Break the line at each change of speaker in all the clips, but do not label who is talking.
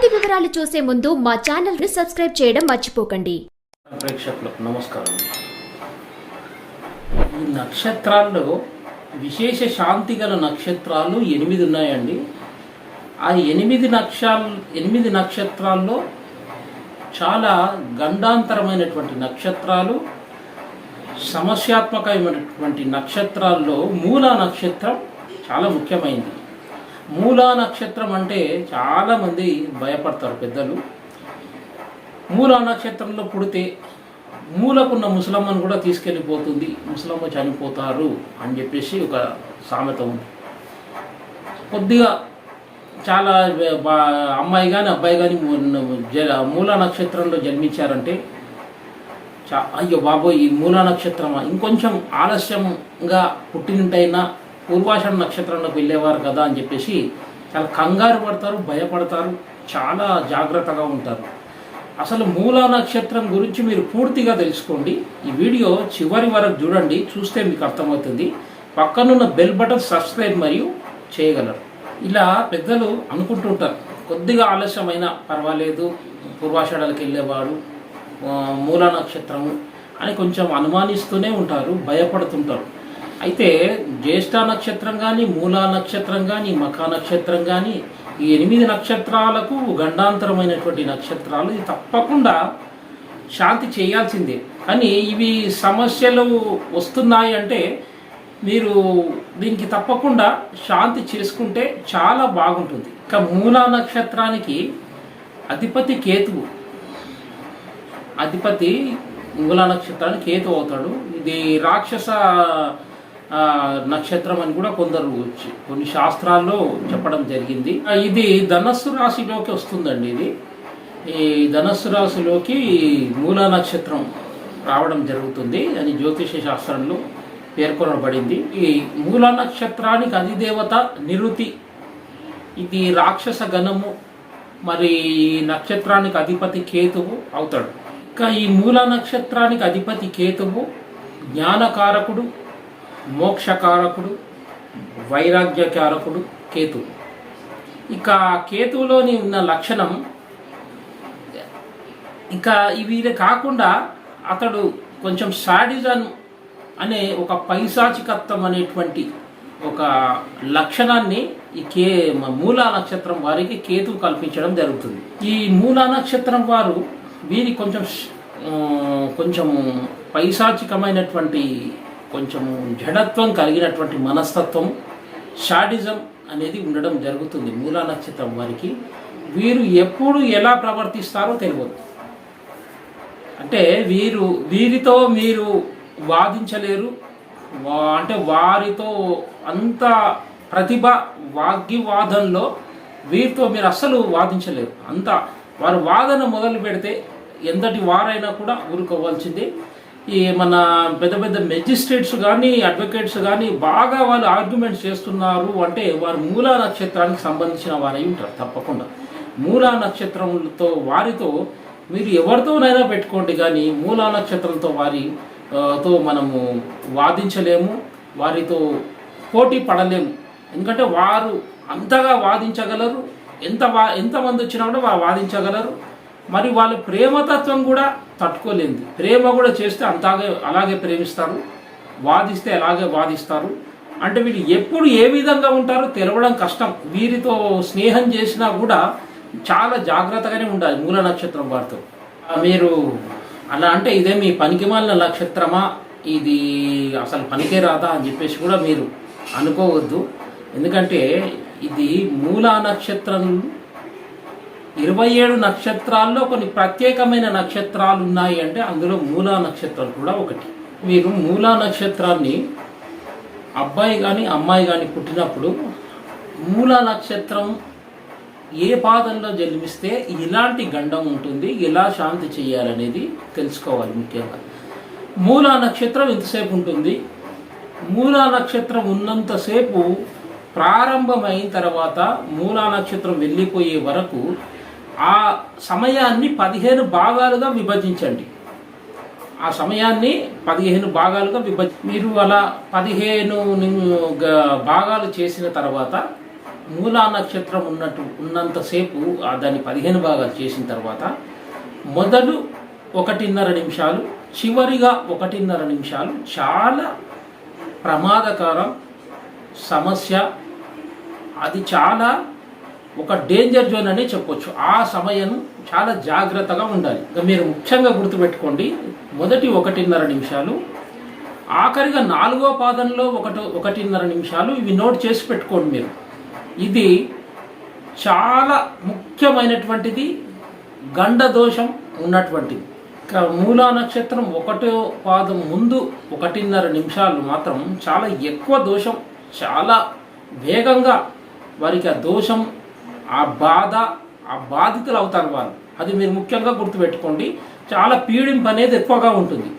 పూర్తి వివరాలు చూసే ముందు మా ఛానల్ని సబ్స్క్రైబ్ చేయడం మర్చిపోకండి.
ప్రేక్షకులకు నమస్కారం. ఈ నక్షత్రాల్లో విశేష శాంతి గల నక్షత్రాలు ఎనిమిది ఉన్నాయండి. ఆ ఎనిమిది నక్షాలు ఎనిమిది నక్షత్రాల్లో చాలా గండాంతరమైనటువంటి నక్షత్రాలు సమస్యాత్మకమైనటువంటి నక్షత్రాల్లో మూల నక్షత్రం చాలా ముఖ్యమైనది మూలా నక్షత్రం అంటే చాలామంది భయపడతారు పెద్దలు. మూలా నక్షత్రంలో పుడితే మూలకున్న ముసలమ్మను కూడా తీసుకెళ్ళిపోతుంది. ముసలమ్మ చనిపోతారు అని చెప్పేసి ఒక సామెత ఉంది. కొద్దిగా చాలా బా- అమ్మాయి కానీ అబ్బాయి కానీ మూల నక్షత్రంలో జన్మించారంటే చా అయ్యో బాబోయ్ ఈ మూల నక్షత్రమా? ఇంకొంచెం ఆలస్యంగా పుట్టినట్టయినా పూర్వాషాఢ నక్షత్రంలోకి వెళ్ళేవారు కదా అని చెప్పేసి చాలా కంగారు పడతారు భయపడతారు చాలా జాగ్రత్తగా ఉంటారు. అసలు మూలా నక్షత్రం గురించి మీరు పూర్తిగా తెలుసుకోండి. ఈ వీడియో చివరి వరకు చూడండి చూస్తే మీకు అర్థమవుతుంది. పక్కనున్న బెల్ బటన్ సబ్స్క్రైబ్ మరియు చేయగలరు. ఇలా పెద్దలు అనుకుంటుంటారు కొద్దిగా ఆలస్యమైన పర్వాలేదు పూర్వాషాఢాలకు వెళ్ళేవాడు ఆ, మూల నక్షత్రము అని కొంచెం అనుమానిస్తూనే ఉంటారు భయపడుతుంటారు. అయితే జ్యేష్ఠ నక్షత్రం కానీ మూలా నక్షత్రం కానీ మఖా నక్షత్రం కానీ ఈ ఎనిమిది నక్షత్రాలకు గండాంతరమైనటువంటి నక్షత్రాలు ఇది తప్పకుండా శాంతి చేయాల్సిందే. కానీ ఇవి సమస్యలు వస్తున్నాయి అంటే మీరు దీనికి తప్పకుండా శాంతి చేసుకుంటే చాలా బాగుంటుంది. ఇక మూలా నక్షత్రానికి అధిపతి కేతువు. అధిపతి మూలా నక్షత్రానికి కేతు అవుతాడు. ఇది రాక్షస నక్షత్రం అని కూడా కొందరు కొన్ని శాస్త్రాల్లో చెప్పడం జరిగింది. ఇది ధనస్సు రాశిలోకి వస్తుందండి ఇది. ఈ ధనస్సు రాశిలోకి మూల నక్షత్రం రావడం జరుగుతుంది. అని జ్యోతిష శాస్త్రంలో పేర్కొనబడింది. ఈ మూల నక్షత్రానికి అధిదేవత నిరుతి. ఇది రాక్షస గణము మరి ఈ నక్షత్రానికి అధిపతి కేతువు అవుతాడు. ఇంకా ఈ మూల నక్షత్రానికి అధిపతి కేతువు జ్ఞానకారకుడు. మోక్షకారకుడు వైరాగ్యకారకుడు కేతు. ఇక కేతువులోని ఉన్న లక్షణం ఇంకా ఇవి కాకుండా అతడు కొంచెం సాడిజన్ అనే ఒక పైశాచికత్వం అనేటువంటి ఒక లక్షణాన్ని ఈ కే మూలా నక్షత్రం వారికి కేతు కల్పించడం జరుగుతుంది. ఈ మూలా నక్షత్రం వారు వీరి కొంచెం కొంచెం పైశాచికమైనటువంటి కొంచెం జడత్వం కలిగినటువంటి మనస్తత్వం షాడిజం అనేది ఉండడం జరుగుతుంది మూలా నక్షత్రం వారికి. వీరు ఎప్పుడు ఎలా ప్రవర్తిస్తారో తెలియదు. అంటే వీరు వీరితో మీరు వాదించలేరు. వా- అంటే వారితో అంత ప్రతిభ వాగ్వివాదంలో వీరితో మీరు అస్సలు వాదించలేరు. అంత వారు వాదన మొదలు పెడితే ఎంతటి వారైనా కూడా ఊరుకోవాల్సిందే. ఈ మన పెద్ద పెద్ద మెజిస్ట్రేట్స్ కానీ అడ్వకేట్స్ కానీ బాగా వాళ్ళు ఆర్గ్యుమెంట్స్ చేస్తున్నారు అంటే వారు మూలా నక్షత్రానికి సంబంధించిన వారై ఉంటారు తప్పకుండా. మూలా నక్షత్రంతో వారితో మీరు ఎవరితోనైనా పెట్టుకోండి కానీ మూలా నక్షత్రంతో వారి తో మనము వాదించలేము వారితో పోటీ పడలేము. ఎందుకంటే వారు అంతగా వాదించగలరు ఎంత వా ఎంతమంది వచ్చినా కూడా వారు వాదించగలరు. మరి వాళ్ళ ప్రేమతత్వం కూడా తట్టుకోలేనిది. ప్రేమ కూడా చేస్తే అంతాగే అలాగే ప్రేమిస్తారు వాదిస్తే అలాగే వాదిస్తారు. అంటే వీళ్ళు ఎప్పుడు ఏ విధంగా ఉంటారో తెలవడం కష్టం. వీరితో స్నేహం చేసినా కూడా చాలా జాగ్రత్తగానే ఉండాలి మూల నక్షత్రం వారితో. మీరు అలా అంటే ఇదే మీ పనికిమాలిన నక్షత్రమా? ఇది అసలు పనికే రాదా అని చెప్పేసి కూడా మీరు అనుకోవద్దు. ఎందుకంటే ఇది మూలా నక్షత్రం ఇరవై ఏడు నక్షత్రాల్లో కొన్ని ప్రత్యేకమైన నక్షత్రాలు ఉన్నాయి అంటే అందులో మూలా నక్షత్రం కూడా ఒకటి. మీరు మూలా నక్షత్రాన్ని అబ్బాయి కానీ అమ్మాయి కానీ పుట్టినప్పుడు మూలా నక్షత్రం ఏ పాదంలో జన్మిస్తే ఇలాంటి గండం ఉంటుంది ఎలా శాంతి చేయాలనేది తెలుసుకోవాలి ముఖ్యంగా. మూలా నక్షత్రం ఎంతసేపు ఉంటుంది? మూలా నక్షత్రం ఉన్నంతసేపు ప్రారంభమైన తర్వాత మూలా నక్షత్రం వెళ్ళిపోయే వరకు ఆ సమయాన్ని పదిహేను భాగాలుగా విభజించండి. ఆ సమయాన్ని పదిహేను భాగాలుగా విభజ మీరు అలా పదిహేను భాగాలు చేసిన తర్వాత మూలా నక్షత్రం ఉన్నట్టు ఉన్నంతసేపు దాన్ని పదిహేను భాగాలు చేసిన తర్వాత మొదలు ఒకటిన్నర నిమిషాలు చివరిగా ఒకటిన్నర నిమిషాలు చాలా ప్రమాదకరం సమస్య. అది చాలా ఒక డేంజర్ జోన్ అనే చెప్పొచ్చు. ఆ సమయం చాలా జాగ్రత్తగా ఉండాలి. ఇక మీరు ముఖ్యంగా గుర్తుపెట్టుకోండి మొదటి ఒకటిన్నర నిమిషాలు ఆఖరిగా నాలుగో పాదంలో ఒకటి ఒకటిన్నర నిమిషాలు ఇవి నోట్ చేసి పెట్టుకోండి మీరు. ఇది చాలా ముఖ్యమైనటువంటిది గండ దోషం ఉన్నటువంటిది. ఇక మూలా నక్షత్రం ఒకటో పాదం ముందు ఒకటిన్నర నిమిషాలు మాత్రం చాలా ఎక్కువ దోషం చాలా వేగంగా వారికి ఆ దోషం ఆ బాధ ఆ బాధితులు అవుతారు వారు అది మీరు ముఖ్యంగా గుర్తుపెట్టుకోండి. చాలా పీడింపు అనేది ఎక్కువగా ఉంటుంది.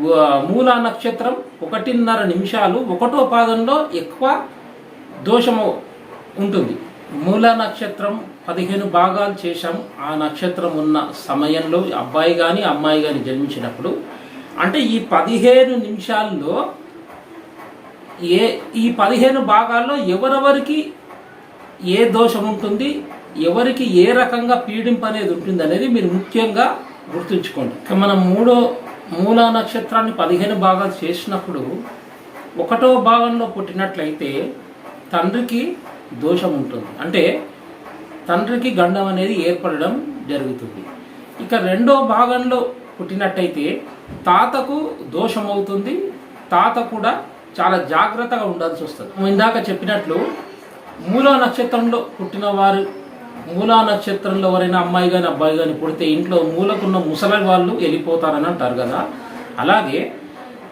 మూల మూలా నక్షత్రం ఒకటిన్నర నిమిషాలు ఒకటో పాదంలో ఎక్కువ దోషము ఉంటుంది. మూల నక్షత్రం పదిహేను భాగాలు చేశాం ఆ నక్షత్రం ఉన్న సమయంలో అబ్బాయి కానీ అమ్మాయి కానీ జన్మించినప్పుడు అంటే ఈ పదిహేను నిమిషాల్లో ఏ ఈ పదిహేను భాగాల్లో ఎవరెవరికి ఏ దోషం ఉంటుంది ఎవరికి ఏ రకంగా పీడింపు అనేది ఉంటుంది అనేది మీరు ముఖ్యంగా గుర్తుంచుకోండి. ఇక మనం మూడో మూల నక్షత్రాన్ని పదిహేను భాగాలు చేసినప్పుడు ఒకటో భాగంలో పుట్టినట్లయితే తండ్రికి దోషం ఉంటుంది. అంటే తండ్రికి గండం అనేది ఏర్పడడం జరుగుతుంది. ఇక రెండో భాగంలో పుట్టినట్టయితే తాతకు దోషం అవుతుంది తాత కూడా చాలా జాగ్రత్తగా ఉండాల్సి వస్తుంది. ఇందాక చెప్పినట్లు మూలా నక్షత్రంలో పుట్టిన వారు మూలా నక్షత్రంలో ఎవరైనా అమ్మాయి కానీ అబ్బాయి కానీ పుడితే ఇంట్లో మూలకున్న ముసలి వాళ్ళు వెళ్ళిపోతారని అంటారు కదా. అలాగే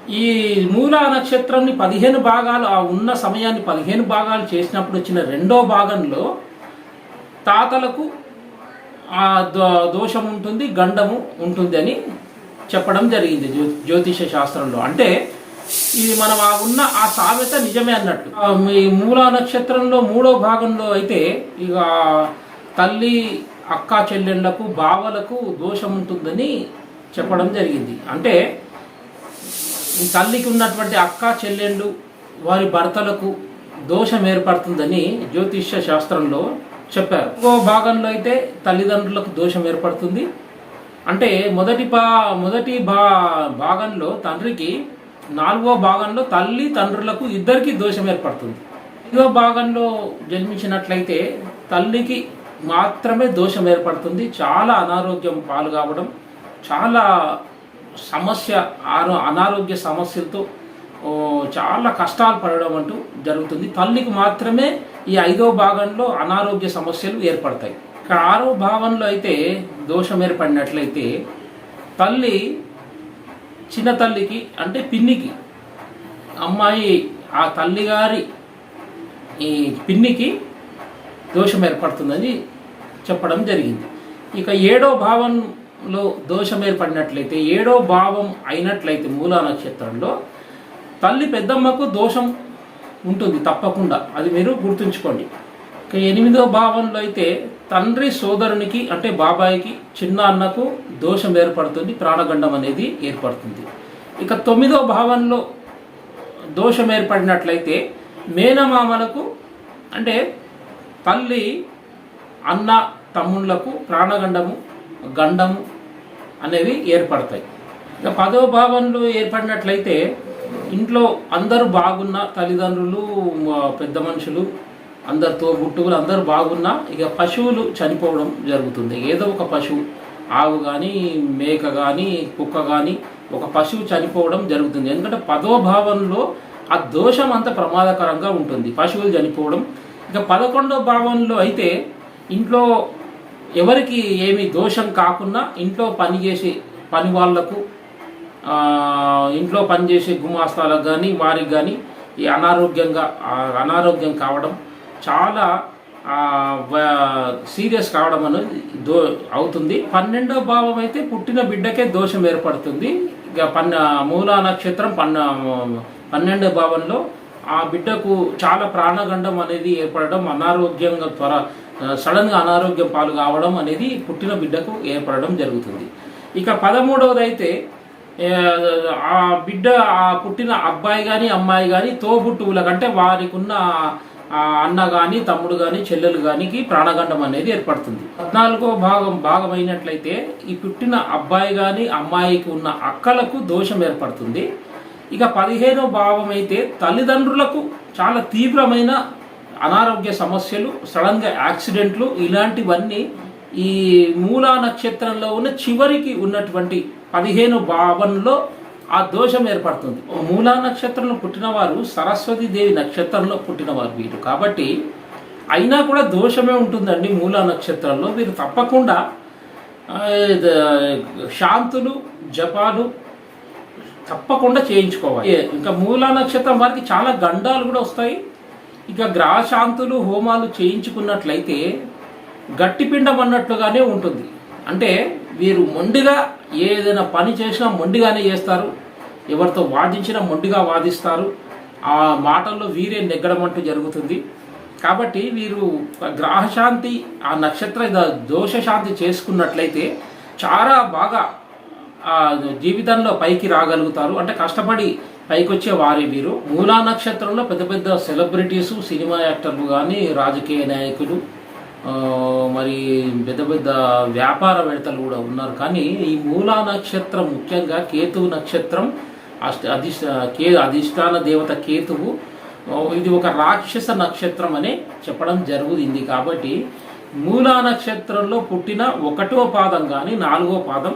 ఈ మూలా నక్షత్రాన్ని పదిహేను భాగాలు ఆ ఉన్న సమయాన్ని పదిహేను భాగాలు చేసినప్పుడు వచ్చిన రెండో భాగంలో తాతలకు ఆ దో- దోషం ఉంటుంది గండము ఉంటుంది అని చెప్పడం జరిగింది జ్యో జ్యోతిష శాస్త్రంలో. అంటే ఇది మనం ఆ ఉన్న ఆ సామెత నిజమే అన్నట్టు. ఈ మూల మూలా నక్షత్రంలో మూడో భాగంలో అయితే ఇక తల్లి అక్క చెల్లెళ్ళకు బావలకు దోషం ఉంటుందని చెప్పడం జరిగింది. అంటే ఈ తల్లికి ఉన్నటువంటి అక్క చెల్లెళ్ళు వారి భర్తలకు దోషం ఏర్పడుతుందని జ్యోతిష్య శాస్త్రంలో చెప్పారు. ఇంకో భాగంలో అయితే తల్లిదండ్రులకు దోషం ఏర్పడుతుంది. అంటే మొదటి బా మొదటి భా భాగంలో తండ్రికి నాలుగో భాగంలో తల్లి తండ్రులకు ఇద్దరికి దోషం ఏర్పడుతుంది. ఐదో భాగంలో జన్మించినట్లయితే తల్లికి మాత్రమే దోషం ఏర్పడుతుంది. చాలా అనారోగ్యం పాలు కావడం చాలా సమస్య ఆరో అనారోగ్య సమస్యలతో చాలా కష్టాలు పడడం అంటూ జరుగుతుంది. తల్లికి మాత్రమే ఈ ఐదో భాగంలో అనారోగ్య సమస్యలు ఏర్పడతాయి. ఇక్కడ ఆరో భాగంలో అయితే దోషం ఏర్పడినట్లయితే తల్లి చిన్న తల్లికి అంటే పిన్నికి. అమ్మాయి ఆ తల్లిగారి ఈ పిన్నికి దోషం ఏర్పడుతుందని చెప్పడం జరిగింది. ఇక ఏడో భావంలో దోషం ఏర్పడినట్లయితే ఏడో భావం అయినట్లయితే మూలా నక్షత్రంలో తల్లి పెద్దమ్మకు దోషం ఉంటుంది తప్పకుండా. అది మీరు గుర్తుంచుకోండి. ఇక ఎనిమిదో భావంలో అయితే తండ్రి సోదరునికి అంటే బాబాయికి చిన్న అన్నకు దోషం ఏర్పడుతుంది ప్రాణగండం అనేది ఏర్పడుతుంది. ఇక తొమ్మిదో భావంలో దోషం ఏర్పడినట్లయితే మేనమామలకు అంటే తల్లి అన్న తమ్ముళ్ళకు ప్రాణగండము గండము అనేవి ఏర్పడతాయి. ఇక పదో భావంలో ఏర్పడినట్లయితే ఇంట్లో అందరూ బాగున్న తల్లిదండ్రులు పెద్ద మనుషులు అందరితో గుట్టుకులు అందరూ బాగున్నా ఇక పశువులు చనిపోవడం జరుగుతుంది. ఏదో ఒక పశువు ఆవు కానీ మేక కానీ కుక్క కానీ ఒక పశువు చనిపోవడం జరుగుతుంది. ఎందుకంటే పదో భావంలో ఆ దోషం అంత ప్రమాదకరంగా ఉంటుంది. పశువులు చనిపోవడం. ఇక పదకొండో భావంలో అయితే ఇంట్లో ఎవరికి ఏమి దోషం కాకుండా ఇంట్లో పనిచేసే పని వాళ్ళకు ఇంట్లో పనిచేసే గుమాస్తాలకు కానీ వారికి కానీ ఈ అనారోగ్యంగా అనారోగ్యం కావడం చాలా సీరియస్ కావడం అనేది దో అవుతుంది. పన్నెండో భావం అయితే పుట్టిన బిడ్డకే దోషం ఏర్పడుతుంది. ఇక పన్న మూలా నక్షత్రం పన్న పన్నెండో భావంలో ఆ బిడ్డకు చాలా ప్రాణగండం అనేది ఏర్పడడం అనారోగ్యంగా త్వర సడన్గా అనారోగ్యం పాలు కావడం అనేది పుట్టిన బిడ్డకు ఏర్పడడం జరుగుతుంది. ఇక పదమూడవది అయితే ఆ బిడ్డ ఆ పుట్టిన అబ్బాయి కానీ అమ్మాయి కానీ తోబుట్టువులకు అంటే వారికి ఉన్న అన్న కానీ తమ్ముడు కానీ చెల్లెలు కానీ ప్రాణగండం అనేది ఏర్పడుతుంది. పద్నాలుగో భాగం భాగమైనట్లయితే ఈ పుట్టిన అబ్బాయి కానీ అమ్మాయికి ఉన్న అక్కలకు దోషం ఏర్పడుతుంది. ఇక పదిహేనో భావం అయితే తల్లిదండ్రులకు చాలా తీవ్రమైన అనారోగ్య సమస్యలు సడన్గా యాక్సిడెంట్లు ఇలాంటివన్నీ ఈ మూలా నక్షత్రంలో ఉన్న చివరికి ఉన్నటువంటి పదిహేను భావంలో ఆ దోషం ఏర్పడుతుంది. మూలా నక్షత్రంలో పుట్టినవారు సరస్వతి దేవి నక్షత్రంలో పుట్టినవారు వీరు. కాబట్టి అయినా కూడా దోషమే ఉంటుందండి మూలా నక్షత్రంలో. వీరు తప్పకుండా శాంతులు జపాలు తప్పకుండా చేయించుకోవాలి. ఇంకా మూలా నక్షత్రం వారికి చాలా గండాలు కూడా వస్తాయి. ఇక గ్రహశాంతులు హోమాలు చేయించుకున్నట్లయితే గట్టిపిండం అన్నట్లుగానే ఉంటుంది. అంటే వీరు మొండిగా ఏదైనా పని చేసినా మొండిగానే చేస్తారు. ఎవరితో వాదించినా మొండిగా వాదిస్తారు. ఆ మాటల్లో వీరే నెగ్గడం అంటూ జరుగుతుంది. కాబట్టి వీరు గ్రహశాంతి ఆ నక్షత్ర దోషశాంతి చేసుకున్నట్లయితే చాలా బాగా ఆ జీవితంలో పైకి రాగలుగుతారు. అంటే కష్టపడి పైకొచ్చే వారి వీరు. మూలా నక్షత్రంలో పెద్ద పెద్ద సెలబ్రిటీస్ సినిమా యాక్టర్లు కానీ రాజకీయ నాయకులు మరి పెద్ద పెద్ద వ్యాపారవేత్తలు కూడా ఉన్నారు. కానీ ఈ మూలా నక్షత్రం ముఖ్యంగా కేతువు నక్షత్రం అష్ట అధిష్ట కే అధిష్టాన దేవత కేతువు ఇది ఒక రాక్షస నక్షత్రం అని చెప్పడం జరుగుతుంది. కాబట్టి మూలా నక్షత్రంలో పుట్టిన ఒకటో పాదం కానీ నాలుగో పాదం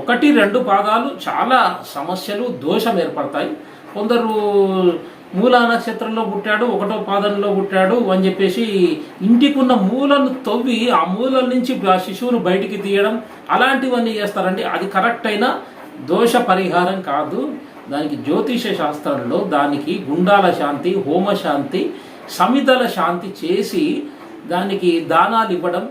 ఒకటి రెండు పాదాలు చాలా సమస్యలు దోషం ఏర్పడతాయి. కొందరు మూలా నక్షత్రంలో పుట్టాడు ఒకటో పాదంలో పుట్టాడు అని చెప్పేసి ఇంటికున్న మూలను తవ్వి ఆ మూలల నుంచి ఆ శిశువును బయటికి తీయడం అలాంటివన్నీ చేస్తారండి. అది కరెక్ట్ అయిన దోష పరిహారం కాదు. దానికి జ్యోతిష శాస్త్రంలో దానికి గుండాల శాంతి హోమ శాంతి సమితల శాంతి చేసి దానికి దానాలు ఇవ్వడం.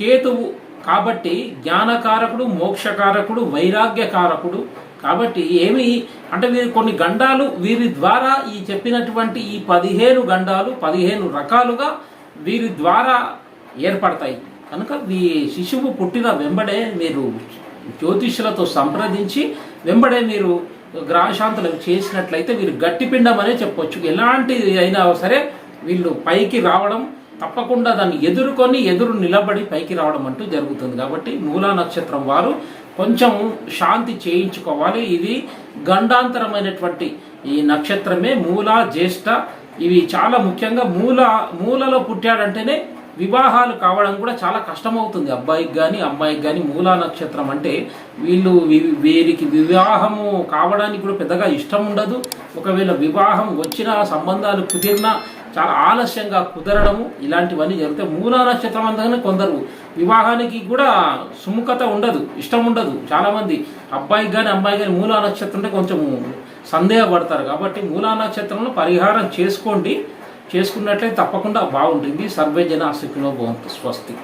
కేతువు కాబట్టి జ్ఞానకారకుడు మోక్షకారకుడు వైరాగ్యకారకుడు కాబట్టి ఏమి అంటే వీరి కొన్ని గండాలు వీరి ద్వారా ఈ చెప్పినటువంటి ఈ పదిహేను గండాలు పదిహేను రకాలుగా వీరి ద్వారా ఏర్పడతాయి. కనుక ఈ శిశువు పుట్టిన వెంబడే మీరు జ్యోతిష్యులతో సంప్రదించి వెంబడే మీరు గ్రహశాంతులు చేసినట్లయితే వీరు గట్టిపిండం అనే చెప్పొచ్చు. ఎలాంటి అయినా సరే వీళ్ళు పైకి రావడం తప్పకుండా దాన్ని ఎదుర్కొని ఎదురు నిలబడి పైకి రావడం అంటూ జరుగుతుంది. కాబట్టి మూలా నక్షత్రం వారు కొంచెం శాంతి చేయించుకోవాలి. ఇది గండాంతరమైనటువంటి ఈ నక్షత్రమే మూల జ్యేష్ఠ. ఇవి చాలా ముఖ్యంగా మూల మూలలో పుట్టాడంటేనే వివాహాలు కావడం కూడా చాలా కష్టమవుతుంది. అబ్బాయికి కానీ అమ్మాయికి కానీ మూలా నక్షత్రం అంటే వీళ్ళు వీరికి వివాహము కావడానికి కూడా పెద్దగా ఇష్టం ఉండదు. ఒకవేళ వివాహం వచ్చిన సంబంధాలు కుదిరినా చాలా ఆలస్యంగా కుదరడము ఇలాంటివన్నీ జరుగుతాయి మూలా నక్షత్రం అంతగానే కొందరు. వివాహానికి కూడా సుముఖత ఉండదు ఇష్టం ఉండదు. చాలామంది అబ్బాయికి కానీ అమ్మాయి కానీ మూలా నక్షత్రం అంటే కొంచెం సందేహపడతారు. కాబట్టి మూలా నక్షత్రంలో పరిహారం చేసుకోండి. చేసుకున్నట్లయితే తప్పకుండా బాగుంటుంది. సర్వే జన సుఖినో స్వస్తి.